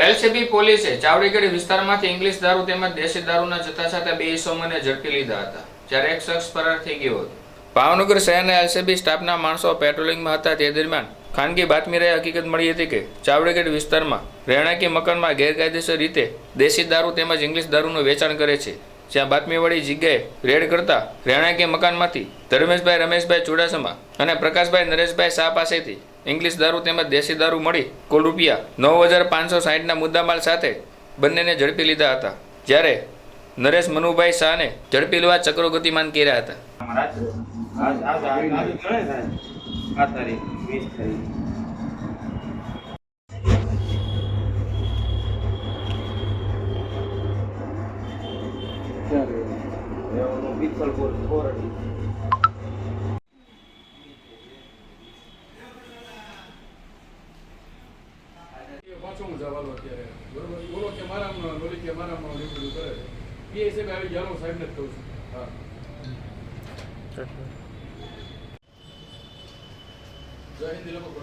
LCB પોલીસે ચાવડીગઢ વિસ્તારમાંથી English દારૂ તેમજ દેશી દારૂના જથ્થા સાથે બે ઇસમોને ઝડપી લીધા હતા, જ્યારે એક શખ્સ ફરાર થઈ ગયો હતો. ભાવનગર શહેરના એલસીબી સ્ટાફના માણસો પેટ્રોલિંગમાં હતા. તે દરમિયાન ખાનગી બાતમી રહી હકીકત મળી હતી કે ચાવડીગઢ વિસ્તારમાં રહેણાંકી મકાનમાં ગેરકાયદેસર રીતે દેશી દારૂ તેમજ ઇંગ્લિશ દારૂનું વેચાણ કરે છે. જ્યાં બાતમીવાળી જગ્યાએ રેડ કરતા રહેણાંકી મકાનમાંથી ધર્મેશભાઈ, રમેશભાઈ ચુડાસમા અને પ્રકાશભાઈ, નરેશભાઈ શાહ પાસેથી ઇંગ્લિશ દારૂ તેમજ દેશી દારૂ મળી કુલ રૂપિયા નવ હજાર પાંચસો સાહીઠના મુદ્દામાલ સાથે બંનેને ઝડપી લીધા હતા. જ્યારે નરેશ મનુભાઈ શાહને ઝડપી લેવા ચક્રો ગતિમાન કર્યા હતા. આજ આજ આજ પાછો હું જવાનો અત્યારે. બરોબર? બોલો કે મારામાં, બોલી કે મારામાં એવું બધું કરે એ હિસાબે આવી ગયા સાહેબને જ કહું છું. હા. જય હિન્દ લોકો